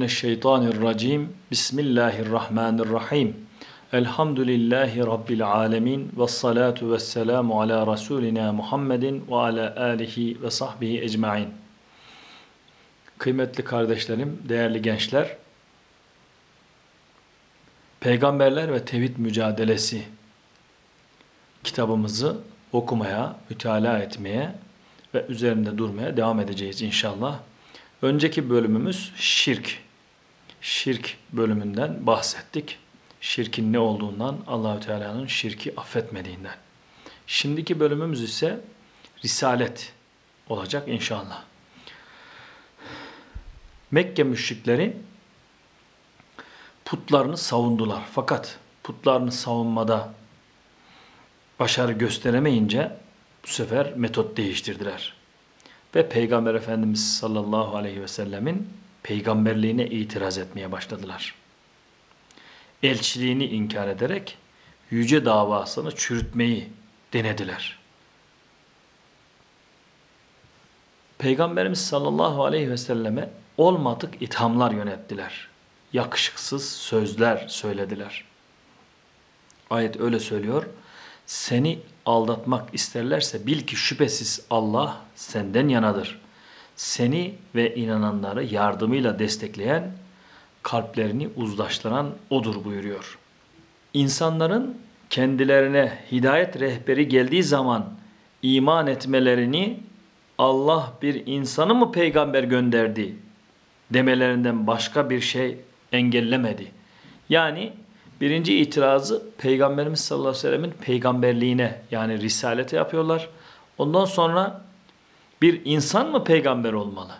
Mineşşeytanirracim. Bismillahirrahmanirrahim. Elhamdülillahi rabbil alamin ve salatu vesselamu ala rasulina Muhammedin ve ala alihi ve sahbihi ecmaîn. Kıymetli kardeşlerim, değerli gençler, Peygamberler ve Tevhid Mücadelesi kitabımızı okumaya, mütalaa etmeye ve üzerinde durmaya devam edeceğiz inşallah. Önceki bölümümüz şirk. Şirk bölümünden bahsettik. Şirkin ne olduğundan, Allahü Teala'nın şirki affetmediğinden. Şimdiki bölümümüz ise risalet olacak inşallah. Mekke müşrikleri putlarını savundular. Fakat putlarını savunmada başarı gösteremeyince bu sefer metot değiştirdiler. Ve Peygamber Efendimiz sallallahu aleyhi ve sellemin peygamberliğine itiraz etmeye başladılar. Elçiliğini inkar ederek yüce davasını çürütmeyi denediler. Peygamberimiz sallallahu aleyhi ve selleme olmadık ithamlar yönettiler. Yakışıksız sözler söylediler. Ayet öyle söylüyor. Seni aldatmak isterlerse bil ki şüphesiz Allah senden yanadır. Seni ve inananları yardımıyla destekleyen, kalplerini uzlaştıran O'dur buyuruyor. İnsanların kendilerine hidayet rehberi geldiği zaman iman etmelerini Allah bir insanı mı peygamber gönderdi demelerinden başka bir şey engellemedi. Yani Birinci itirazı Peygamberimiz sallallahu aleyhi ve sellemin peygamberliğine yani risalete yapıyorlar. Ondan sonra bir insan mı peygamber olmalı?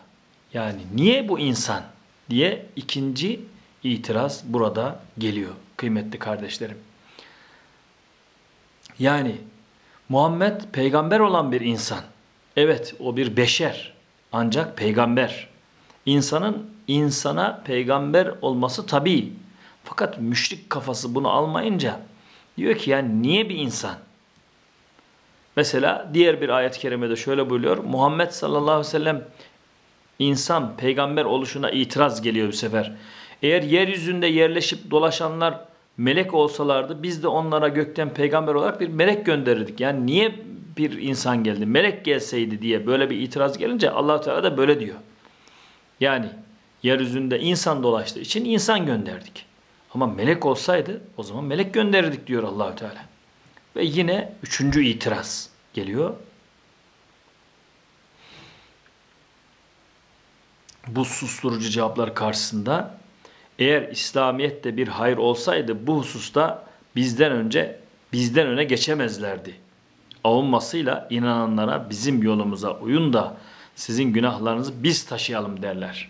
Yani niye bu insan diye ikinci itiraz burada geliyor kıymetli kardeşlerim. Yani Muhammed peygamber olan bir insan. Evet o bir beşer ancak peygamber. İnsanın insana peygamber olması tabii fakat müşrik kafası bunu almayınca diyor ki yani niye bir insan? Mesela diğer bir ayet-i kerimede şöyle buyuruyor. Muhammed sallallahu aleyhi ve sellem insan peygamber oluşuna itiraz geliyor bu sefer. Eğer yeryüzünde yerleşip dolaşanlar melek olsalardı biz de onlara gökten peygamber olarak bir melek gönderirdik. Yani niye bir insan geldi? Melek gelseydi diye böyle bir itiraz gelince allah Teala da böyle diyor. Yani yeryüzünde insan dolaştığı için insan gönderdik. Ama melek olsaydı o zaman melek gönderirdik diyor Allahü Teala. Ve yine üçüncü itiraz geliyor. Bu susturucu cevaplar karşısında eğer İslamiyet'te bir hayır olsaydı bu hususta bizden önce bizden öne geçemezlerdi. Avunmasıyla inananlara bizim yolumuza uyun da sizin günahlarınızı biz taşıyalım derler.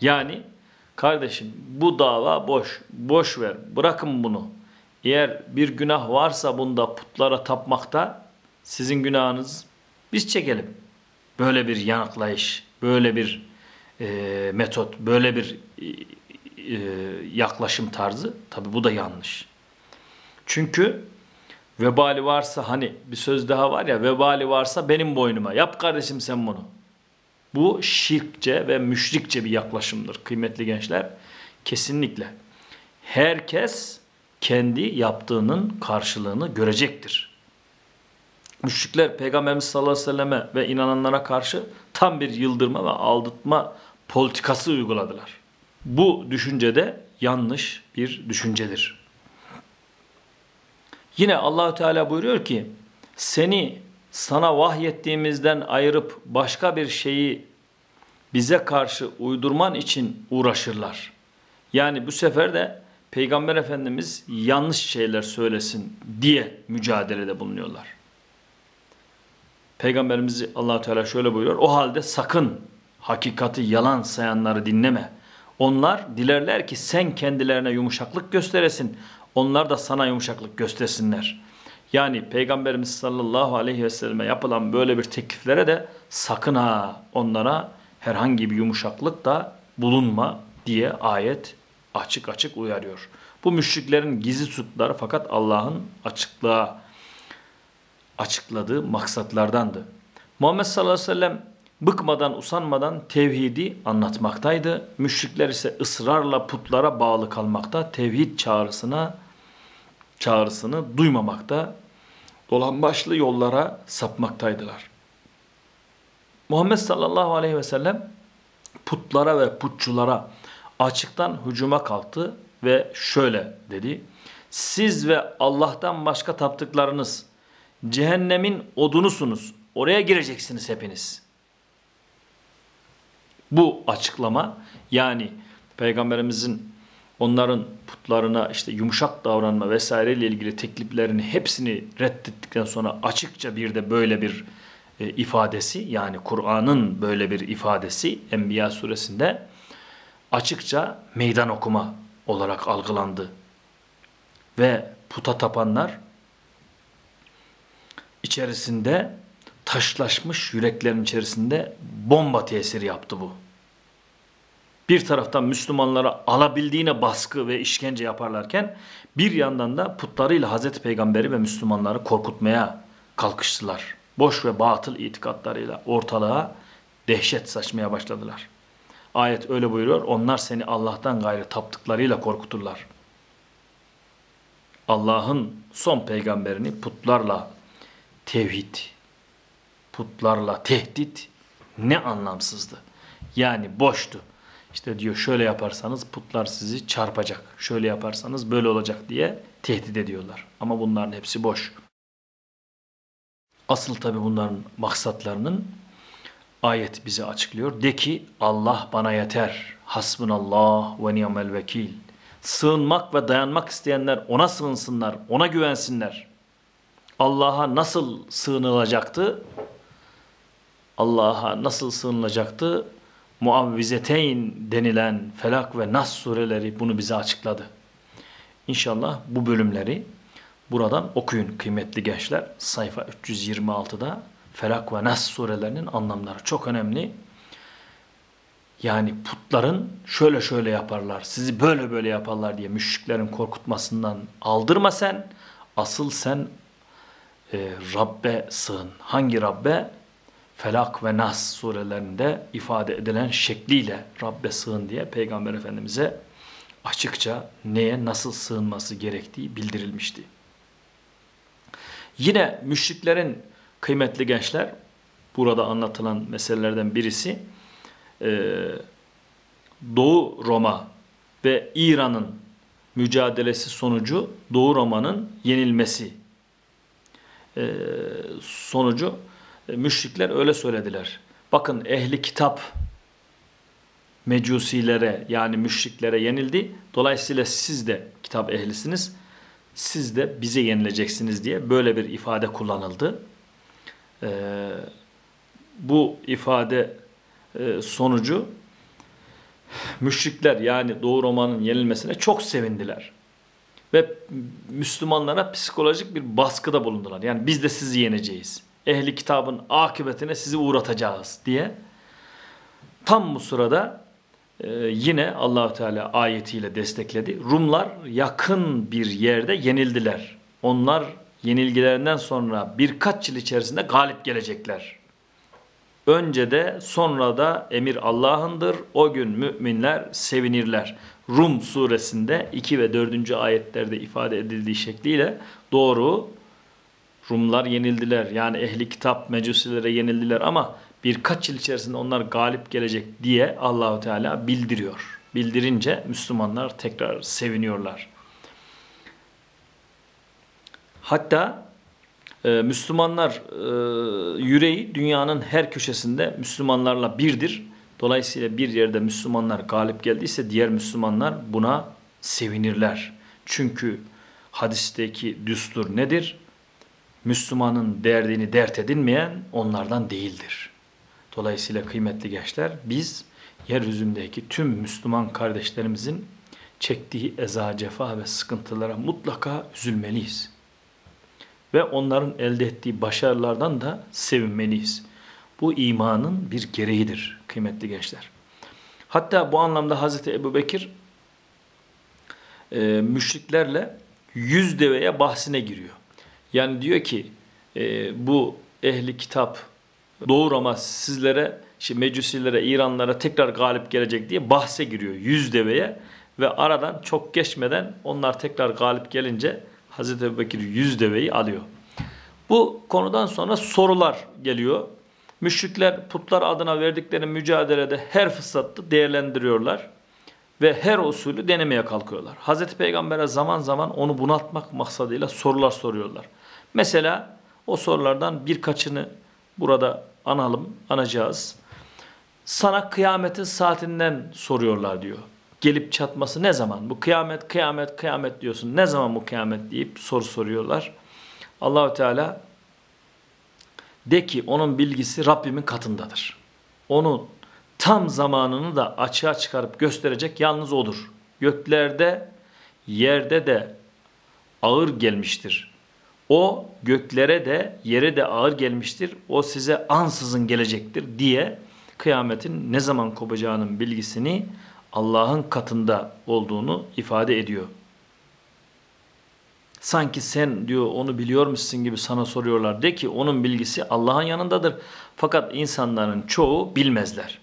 Yani Kardeşim bu dava boş. Boş ver. Bırakın bunu. Eğer bir günah varsa bunda putlara tapmakta sizin günahınız biz çekelim. Böyle bir yanıklayış, böyle bir e, metot, böyle bir e, e, yaklaşım tarzı tabi bu da yanlış. Çünkü vebali varsa hani bir söz daha var ya vebali varsa benim boynuma yap kardeşim sen bunu. Bu şirkçe ve müşrikçe bir yaklaşımdır kıymetli gençler. Kesinlikle. Herkes kendi yaptığının karşılığını görecektir. Müşrikler Peygamberimiz sallallahu aleyhi ve selleme ve inananlara karşı tam bir yıldırma ve aldatma politikası uyguladılar. Bu düşünce de yanlış bir düşüncedir. Yine Allahü Teala buyuruyor ki seni sana vahyettiğimizden ayırıp başka bir şeyi bize karşı uydurman için uğraşırlar. Yani bu sefer de Peygamber Efendimiz yanlış şeyler söylesin diye mücadelede bulunuyorlar. Peygamberimiz allah Teala şöyle buyuruyor. O halde sakın hakikati yalan sayanları dinleme. Onlar dilerler ki sen kendilerine yumuşaklık gösteresin. Onlar da sana yumuşaklık göstersinler. Yani Peygamberimiz sallallahu aleyhi ve selleme yapılan böyle bir tekliflere de sakın ha onlara herhangi bir yumuşaklık da bulunma diye ayet açık açık uyarıyor. Bu müşriklerin gizli tuttukları fakat Allah'ın açıklığa açıkladığı maksatlardandı. Muhammed sallallahu aleyhi ve sellem bıkmadan usanmadan tevhidi anlatmaktaydı. Müşrikler ise ısrarla putlara bağlı kalmakta, tevhid çağrısına çağrısını duymamakta, dolan başlı yollara sapmaktaydılar. Muhammed sallallahu aleyhi ve sellem putlara ve putçulara açıktan hücuma kalktı ve şöyle dedi. Siz ve Allah'tan başka taptıklarınız cehennemin odunusunuz. Oraya gireceksiniz hepiniz. Bu açıklama yani Peygamberimizin onların putlarına işte yumuşak davranma vesaire ile ilgili tekliflerini hepsini reddettikten sonra açıkça bir de böyle bir e, ifadesi yani Kur'an'ın böyle bir ifadesi Enbiya suresinde açıkça meydan okuma olarak algılandı. Ve puta tapanlar içerisinde taşlaşmış yüreklerin içerisinde bomba tesiri yaptı bu. Bir taraftan Müslümanlara alabildiğine baskı ve işkence yaparlarken bir yandan da putlarıyla Hazreti Peygamberi ve Müslümanları korkutmaya kalkıştılar. Boş ve batıl itikatlarıyla ortalığa dehşet saçmaya başladılar. Ayet öyle buyuruyor. Onlar seni Allah'tan gayrı taptıklarıyla korkuturlar. Allah'ın son peygamberini putlarla tevhid, putlarla tehdit ne anlamsızdı. Yani boştu. İşte diyor şöyle yaparsanız putlar sizi çarpacak. Şöyle yaparsanız böyle olacak diye tehdit ediyorlar. Ama bunların hepsi boş. Asıl tabi bunların maksatlarının ayet bize açıklıyor. De ki Allah bana yeter. Hasbunallah ve ni'mel vekil. Sığınmak ve dayanmak isteyenler ona sığınsınlar, ona güvensinler. Allah'a nasıl sığınılacaktı? Allah'a nasıl sığınılacaktı? Muavvizeteyn denilen Felak ve Nas sureleri bunu bize açıkladı. İnşallah bu bölümleri buradan okuyun kıymetli gençler. Sayfa 326'da Felak ve Nas surelerinin anlamları çok önemli. Yani putların şöyle şöyle yaparlar, sizi böyle böyle yaparlar diye müşriklerin korkutmasından aldırma sen. Asıl sen e, Rabbe sığın. Hangi Rabbe? Felak ve Nas surelerinde ifade edilen şekliyle Rabbe sığın diye Peygamber Efendimiz'e açıkça neye nasıl sığınması gerektiği bildirilmişti. Yine müşriklerin kıymetli gençler burada anlatılan meselelerden birisi e, Doğu Roma ve İran'ın mücadelesi sonucu Doğu Roma'nın yenilmesi e, sonucu e, müşrikler öyle söylediler. Bakın ehli kitap mecusilere yani müşriklere yenildi. Dolayısıyla siz de kitap ehlisiniz. Siz de bize yenileceksiniz diye böyle bir ifade kullanıldı. Ee, bu ifade e, sonucu müşrikler yani Doğu Roma'nın yenilmesine çok sevindiler. Ve Müslümanlara psikolojik bir baskıda bulundular. Yani biz de sizi yeneceğiz. Ehli kitabın akıbetine sizi uğratacağız diye. Tam bu sırada e, yine Allahu Teala ayetiyle destekledi. Rumlar yakın bir yerde yenildiler. Onlar yenilgilerinden sonra birkaç yıl içerisinde galip gelecekler. Önce de sonra da emir Allah'ındır. O gün müminler sevinirler. Rum suresinde 2 ve 4. ayetlerde ifade edildiği şekliyle doğru Rumlar yenildiler. Yani ehli kitap mecusilere yenildiler ama birkaç yıl içerisinde onlar galip gelecek diye Allahu Teala bildiriyor. Bildirince Müslümanlar tekrar seviniyorlar. Hatta e, Müslümanlar e, yüreği dünyanın her köşesinde Müslümanlarla birdir. Dolayısıyla bir yerde Müslümanlar galip geldiyse diğer Müslümanlar buna sevinirler. Çünkü hadisteki düstur nedir? Müslümanın derdini dert edinmeyen onlardan değildir. Dolayısıyla kıymetli gençler biz yeryüzündeki tüm Müslüman kardeşlerimizin çektiği eza, cefa ve sıkıntılara mutlaka üzülmeliyiz. Ve onların elde ettiği başarılardan da sevinmeliyiz. Bu imanın bir gereğidir kıymetli gençler. Hatta bu anlamda Hazreti Ebu Bekir e, müşriklerle yüz deveye bahsine giriyor. Yani diyor ki e, bu ehli kitap doğur ama sizlere işte Mecusilere, İranlara tekrar galip gelecek diye bahse giriyor yüz deveye ve aradan çok geçmeden onlar tekrar galip gelince Hazreti Ebubekir yüz deveyi alıyor. Bu konudan sonra sorular geliyor. Müşrikler putlar adına verdikleri mücadelede her fırsatta değerlendiriyorlar ve her usulü denemeye kalkıyorlar. Hazreti Peygamber'e zaman zaman onu bunaltmak maksadıyla sorular soruyorlar. Mesela o sorulardan birkaçını burada analım, anacağız. Sana kıyametin saatinden soruyorlar diyor. Gelip çatması ne zaman? Bu kıyamet, kıyamet, kıyamet diyorsun. Ne zaman bu kıyamet deyip soru soruyorlar. Allahü Teala de ki onun bilgisi Rabbimin katındadır. Onun tam zamanını da açığa çıkarıp gösterecek yalnız odur. Göklerde, yerde de ağır gelmiştir. O göklere de yere de ağır gelmiştir. O size ansızın gelecektir diye kıyametin ne zaman kopacağının bilgisini Allah'ın katında olduğunu ifade ediyor. Sanki sen diyor onu biliyormuşsun gibi sana soruyorlar. De ki onun bilgisi Allah'ın yanındadır. Fakat insanların çoğu bilmezler.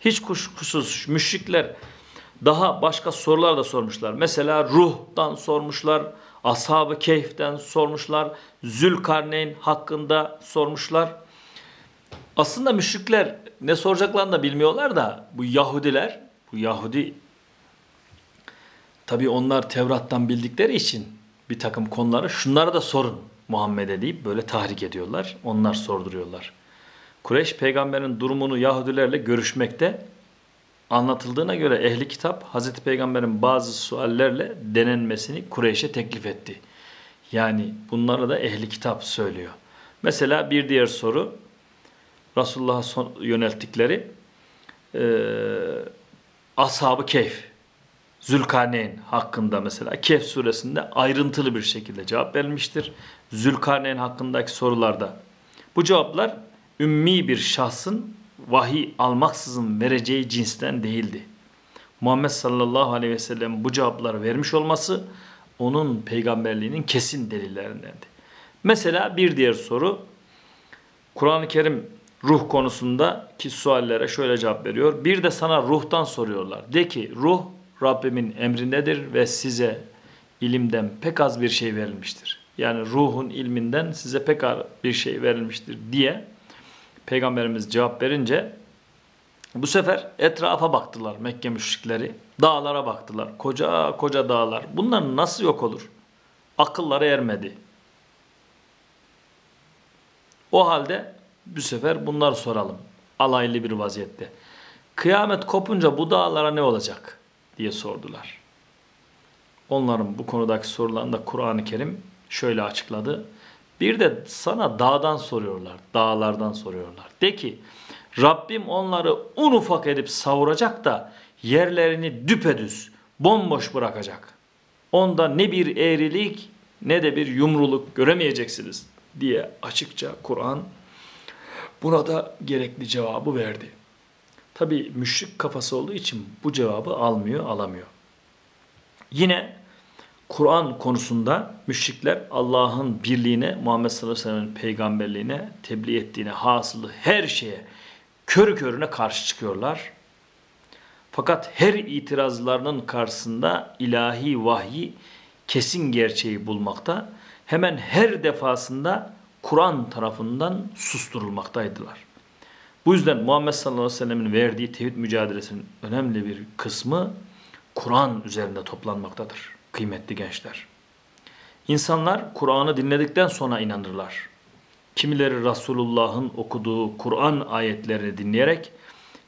Hiç kuşkusuz müşrikler daha başka sorular da sormuşlar. Mesela ruhtan sormuşlar, ashab-ı keyften sormuşlar, Zülkarneyn hakkında sormuşlar. Aslında müşrikler ne soracaklarını da bilmiyorlar da bu Yahudiler, bu Yahudi tabi onlar Tevrat'tan bildikleri için bir takım konuları şunları da sorun Muhammed'e deyip böyle tahrik ediyorlar. Onlar sorduruyorlar. Kureyş peygamberin durumunu Yahudilerle görüşmekte anlatıldığına göre ehli kitap Hazreti Peygamber'in bazı suallerle denenmesini Kureyş'e teklif etti. Yani bunları da ehli kitap söylüyor. Mesela bir diğer soru Resulullah'a yönelttikleri e, Ashab-ı Keyf Zülkarneyn hakkında mesela Kehf suresinde ayrıntılı bir şekilde cevap verilmiştir. Zülkarneyn hakkındaki sorularda. Bu cevaplar ümmi bir şahsın vahiy almaksızın vereceği cinsten değildi. Muhammed sallallahu aleyhi ve sellem bu cevapları vermiş olması onun peygamberliğinin kesin delillerindendi. Mesela bir diğer soru Kur'an-ı Kerim ruh konusundaki suallere şöyle cevap veriyor. Bir de sana ruhtan soruyorlar. De ki ruh Rabbimin emrindedir ve size ilimden pek az bir şey verilmiştir. Yani ruhun ilminden size pek az bir şey verilmiştir diye Peygamberimiz cevap verince bu sefer etrafa baktılar Mekke müşrikleri. Dağlara baktılar. Koca koca dağlar. Bunlar nasıl yok olur? Akılları ermedi. O halde bu sefer bunlar soralım. Alaylı bir vaziyette. Kıyamet kopunca bu dağlara ne olacak? diye sordular. Onların bu konudaki sorularını da Kur'an-ı Kerim şöyle açıkladı. Bir de sana dağdan soruyorlar, dağlardan soruyorlar. De ki Rabbim onları un ufak edip savuracak da yerlerini düpedüz, bomboş bırakacak. Onda ne bir eğrilik ne de bir yumruluk göremeyeceksiniz diye açıkça Kur'an buna da gerekli cevabı verdi. Tabi müşrik kafası olduğu için bu cevabı almıyor, alamıyor. Yine Kur'an konusunda müşrikler Allah'ın birliğine, Muhammed sallallahu aleyhi ve sellem'in peygamberliğine, tebliğ ettiğine, hasılı her şeye körü körüne karşı çıkıyorlar. Fakat her itirazlarının karşısında ilahi vahyi kesin gerçeği bulmakta, hemen her defasında Kur'an tarafından susturulmaktaydılar. Bu yüzden Muhammed sallallahu aleyhi ve sellemin verdiği tevhid mücadelesinin önemli bir kısmı Kur'an üzerinde toplanmaktadır kıymetli gençler. İnsanlar Kur'an'ı dinledikten sonra inanırlar. Kimileri Resulullah'ın okuduğu Kur'an ayetlerini dinleyerek,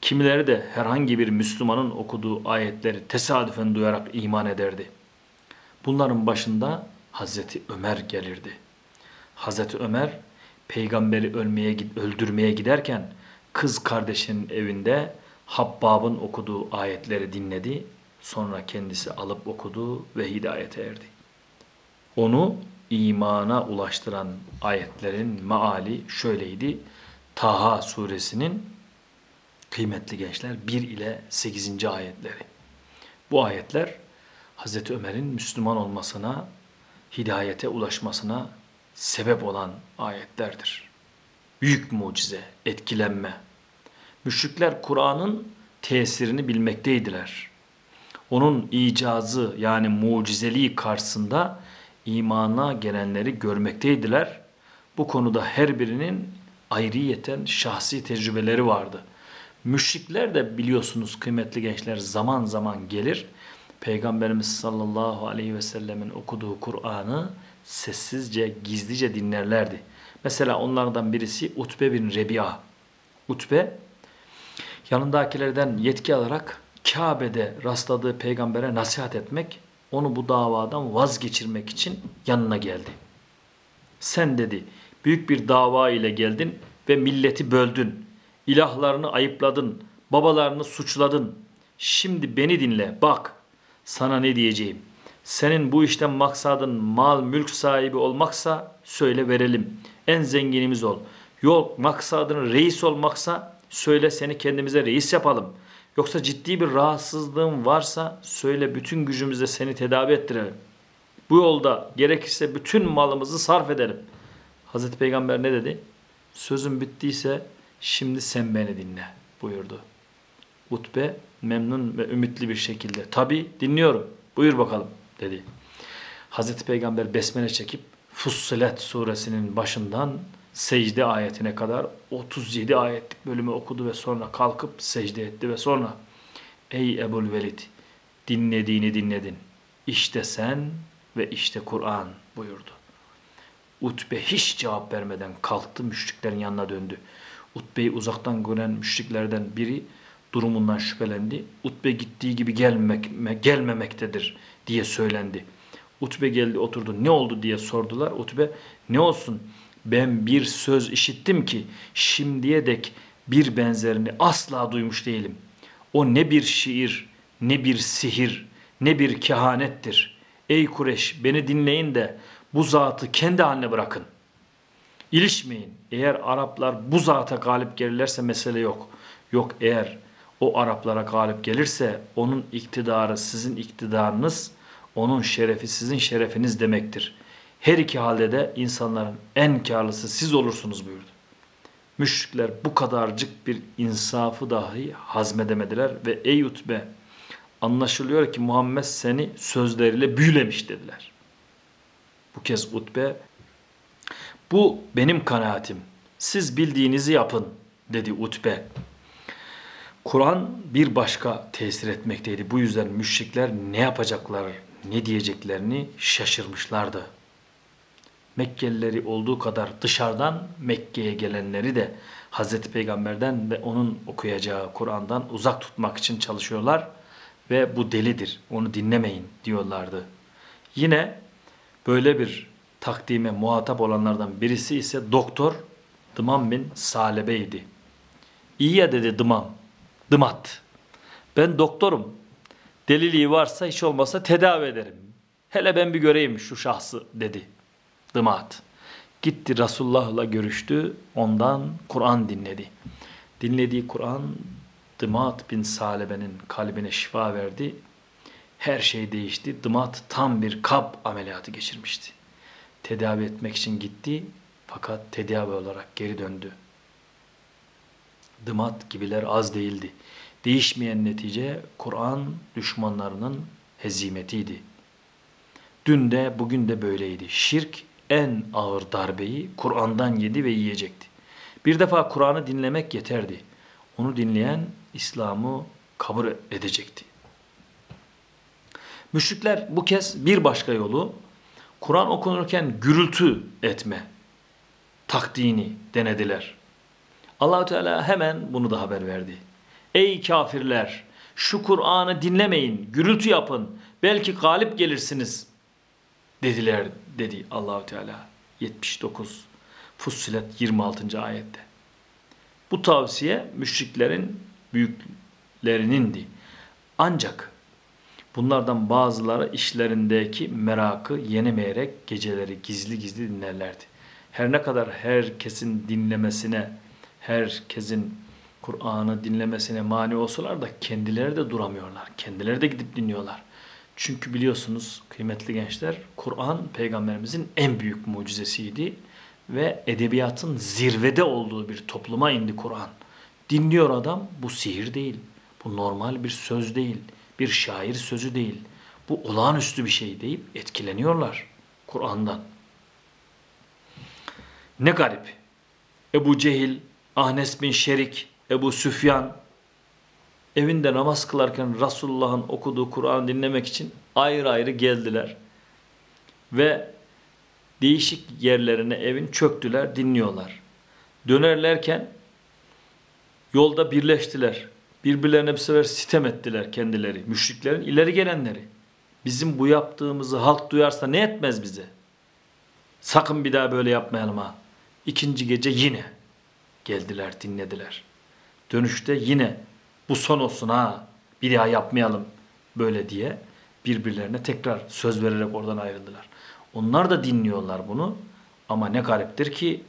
kimileri de herhangi bir Müslümanın okuduğu ayetleri tesadüfen duyarak iman ederdi. Bunların başında Hazreti Ömer gelirdi. Hazreti Ömer peygamberi ölmeye öldürmeye giderken kız kardeşinin evinde Habbab'ın okuduğu ayetleri dinledi. Sonra kendisi alıp okudu ve hidayete erdi. Onu imana ulaştıran ayetlerin maali şöyleydi. Taha suresinin kıymetli gençler 1 ile 8. ayetleri. Bu ayetler Hazreti Ömer'in Müslüman olmasına, hidayete ulaşmasına sebep olan ayetlerdir büyük mucize, etkilenme. Müşrikler Kur'an'ın tesirini bilmekteydiler. Onun icazı yani mucizeliği karşısında imana gelenleri görmekteydiler. Bu konuda her birinin ayrıyeten şahsi tecrübeleri vardı. Müşrikler de biliyorsunuz kıymetli gençler zaman zaman gelir. Peygamberimiz sallallahu aleyhi ve sellemin okuduğu Kur'an'ı sessizce, gizlice dinlerlerdi. Mesela onlardan birisi Utbe bin Rebi'a. Utbe yanındakilerden yetki alarak Kabe'de rastladığı peygambere nasihat etmek, onu bu davadan vazgeçirmek için yanına geldi. Sen dedi, büyük bir dava ile geldin ve milleti böldün. İlahlarını ayıpladın, babalarını suçladın. Şimdi beni dinle, bak sana ne diyeceğim. Senin bu işten maksadın mal mülk sahibi olmaksa söyle verelim. En zenginimiz ol. Yok maksadın reis olmaksa söyle seni kendimize reis yapalım. Yoksa ciddi bir rahatsızlığın varsa söyle bütün gücümüzle seni tedavi ettirelim. Bu yolda gerekirse bütün malımızı sarf edelim. Hazreti Peygamber ne dedi? Sözüm bittiyse şimdi sen beni dinle buyurdu. Utbe memnun ve ümitli bir şekilde tabi dinliyorum buyur bakalım dedi. Hazreti Peygamber besmele çekip Fussilet suresinin başından secde ayetine kadar 37 ayetlik bölümü okudu ve sonra kalkıp secde etti ve sonra Ey Ebul Velid dinlediğini dinledin. İşte sen ve işte Kur'an buyurdu. Utbe hiç cevap vermeden kalktı müşriklerin yanına döndü. Utbe'yi uzaktan gören müşriklerden biri durumundan şüphelendi. Utbe gittiği gibi gelmek, gelmemektedir diye söylendi. Utbe geldi oturdu ne oldu diye sordular. Utbe ne olsun ben bir söz işittim ki şimdiye dek bir benzerini asla duymuş değilim. O ne bir şiir, ne bir sihir, ne bir kehanettir. Ey Kureş beni dinleyin de bu zatı kendi haline bırakın. İlişmeyin. Eğer Araplar bu zata galip gelirlerse mesele yok. Yok eğer o Araplara galip gelirse onun iktidarı sizin iktidarınız, onun şerefi sizin şerefiniz demektir. Her iki halde de insanların en karlısı siz olursunuz buyurdu. Müşrikler bu kadarcık bir insafı dahi hazmedemediler ve ey Utbe anlaşılıyor ki Muhammed seni sözleriyle büyülemiş dediler. Bu kez Utbe bu benim kanaatim. Siz bildiğinizi yapın dedi Utbe. Kur'an bir başka tesir etmekteydi. Bu yüzden müşrikler ne yapacaklar, ne diyeceklerini şaşırmışlardı. Mekkelileri olduğu kadar dışarıdan Mekke'ye gelenleri de Hazreti Peygamber'den ve onun okuyacağı Kur'an'dan uzak tutmak için çalışıyorlar ve bu delidir, onu dinlemeyin diyorlardı. Yine böyle bir takdime muhatap olanlardan birisi ise doktor Dımam bin Salebe'ydi. İyi ya dedi Dımam, Dımat. Ben doktorum. Deliliği varsa hiç olmasa tedavi ederim. Hele ben bir göreyim şu şahsı dedi. Dımat. Gitti Resulullah'la görüştü. Ondan Kur'an dinledi. Dinlediği Kur'an Dımat bin Salebe'nin kalbine şifa verdi. Her şey değişti. Dımat tam bir kap ameliyatı geçirmişti. Tedavi etmek için gitti fakat tedavi olarak geri döndü. Dımat gibiler az değildi. Değişmeyen netice Kur'an düşmanlarının hezimetiydi. Dün de bugün de böyleydi. Şirk en ağır darbeyi Kur'an'dan yedi ve yiyecekti. Bir defa Kur'an'ı dinlemek yeterdi. Onu dinleyen İslam'ı kabul edecekti. Müşrikler bu kez bir başka yolu Kur'an okunurken gürültü etme taktiğini denediler. Allahü Teala hemen bunu da haber verdi. Ey kafirler şu Kur'an'ı dinlemeyin, gürültü yapın, belki galip gelirsiniz dediler dedi Allahü Teala 79 Fussilet 26. ayette. Bu tavsiye müşriklerin büyüklerinindi. Ancak bunlardan bazıları işlerindeki merakı yenemeyerek geceleri gizli gizli dinlerlerdi. Her ne kadar herkesin dinlemesine, herkesin Kur'an'ı dinlemesine mani olsalar da kendileri de duramıyorlar. Kendileri de gidip dinliyorlar. Çünkü biliyorsunuz kıymetli gençler Kur'an peygamberimizin en büyük mucizesiydi ve edebiyatın zirvede olduğu bir topluma indi Kur'an. Dinliyor adam bu sihir değil. Bu normal bir söz değil. Bir şair sözü değil. Bu olağanüstü bir şey deyip etkileniyorlar Kur'an'dan. Ne garip. Ebu Cehil, Ahnes bin Şerik, Ebu Süfyan evinde namaz kılarken Resulullah'ın okuduğu Kur'an dinlemek için ayrı ayrı geldiler. Ve değişik yerlerine evin çöktüler, dinliyorlar. Dönerlerken yolda birleştiler. Birbirlerine bir sefer sitem ettiler kendileri. Müşriklerin ileri gelenleri. Bizim bu yaptığımızı halk duyarsa ne etmez bize? Sakın bir daha böyle yapmayalım ha. İkinci gece yine geldiler, dinlediler. Dönüşte yine bu son olsun ha. Bir daha yapmayalım böyle diye birbirlerine tekrar söz vererek oradan ayrıldılar. Onlar da dinliyorlar bunu ama ne gariptir ki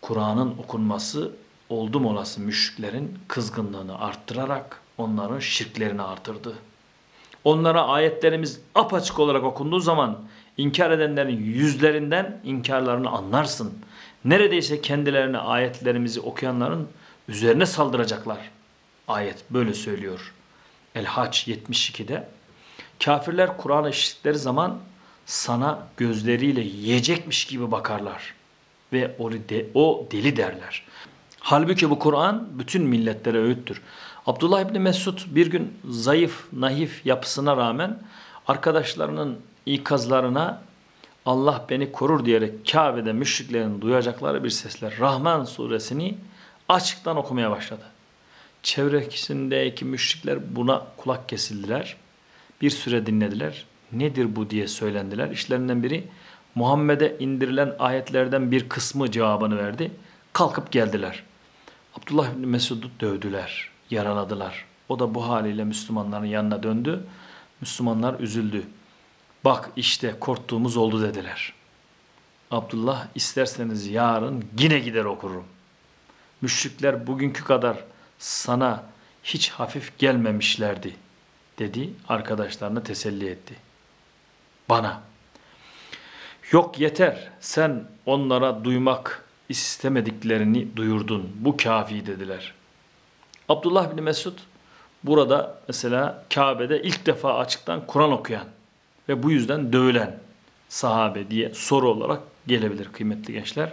Kur'an'ın okunması oldum olası müşriklerin kızgınlığını arttırarak onların şirklerini artırdı. Onlara ayetlerimiz apaçık olarak okunduğu zaman inkar edenlerin yüzlerinden inkarlarını anlarsın. Neredeyse kendilerine ayetlerimizi okuyanların üzerine saldıracaklar. Ayet böyle söylüyor. El-Haç 72'de. Kafirler Kur'an'ı işittikleri zaman sana gözleriyle yiyecekmiş gibi bakarlar. Ve o, de, o deli derler. Halbuki bu Kur'an bütün milletlere öğüttür. Abdullah İbni Mesud bir gün zayıf, naif yapısına rağmen arkadaşlarının ikazlarına Allah beni korur diyerek Kabe'de müşriklerin duyacakları bir sesle Rahman suresini açıktan okumaya başladı. Çevresindeki müşrikler buna kulak kesildiler. Bir süre dinlediler. Nedir bu diye söylendiler. İşlerinden biri Muhammed'e indirilen ayetlerden bir kısmı cevabını verdi. Kalkıp geldiler. Abdullah bin Mesud'u dövdüler, yaraladılar. O da bu haliyle Müslümanların yanına döndü. Müslümanlar üzüldü. Bak işte korktuğumuz oldu dediler. Abdullah isterseniz yarın yine gider okurum. Müşrikler bugünkü kadar sana hiç hafif gelmemişlerdi dedi arkadaşlarına teselli etti. Bana yok yeter sen onlara duymak istemediklerini duyurdun bu kafi dediler. Abdullah bin Mesud burada mesela Kabe'de ilk defa açıktan Kur'an okuyan ve bu yüzden dövülen sahabe diye soru olarak gelebilir kıymetli gençler.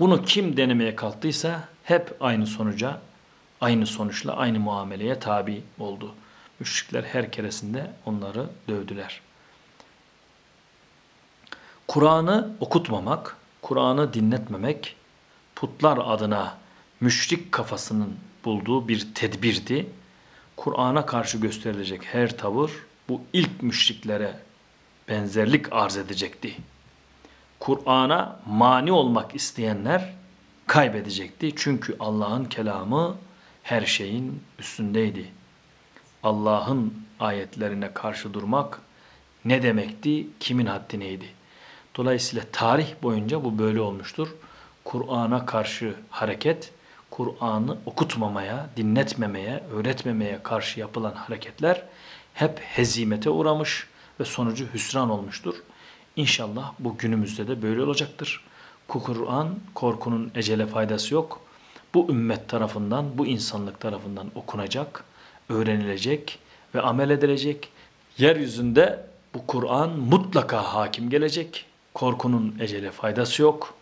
Bunu kim denemeye kalktıysa hep aynı sonuca, aynı sonuçla aynı muameleye tabi oldu. Müşrikler her keresinde onları dövdüler. Kur'an'ı okutmamak, Kur'an'ı dinletmemek putlar adına müşrik kafasının bulduğu bir tedbirdi. Kur'an'a karşı gösterilecek her tavır bu ilk müşriklere benzerlik arz edecekti. Kur'an'a mani olmak isteyenler kaybedecekti. Çünkü Allah'ın kelamı her şeyin üstündeydi. Allah'ın ayetlerine karşı durmak ne demekti, kimin haddineydi? Dolayısıyla tarih boyunca bu böyle olmuştur. Kur'an'a karşı hareket, Kur'an'ı okutmamaya, dinletmemeye, öğretmemeye karşı yapılan hareketler hep hezimete uğramış ve sonucu hüsran olmuştur. İnşallah bu günümüzde de böyle olacaktır. Kur'an korkunun ecele faydası yok. Bu ümmet tarafından, bu insanlık tarafından okunacak, öğrenilecek ve amel edilecek. Yeryüzünde bu Kur'an mutlaka hakim gelecek. Korkunun ecele faydası yok.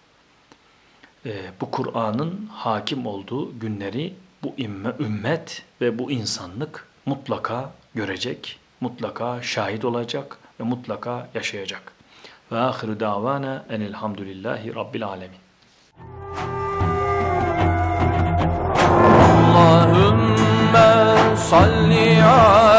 Ee, bu Kur'an'ın hakim olduğu günleri bu ümmet ve bu insanlık mutlaka görecek, mutlaka şahit olacak ve mutlaka yaşayacak. Ve ahiru davana enelhamdülillahi rabbil alemin. Allahümme salli Mustafa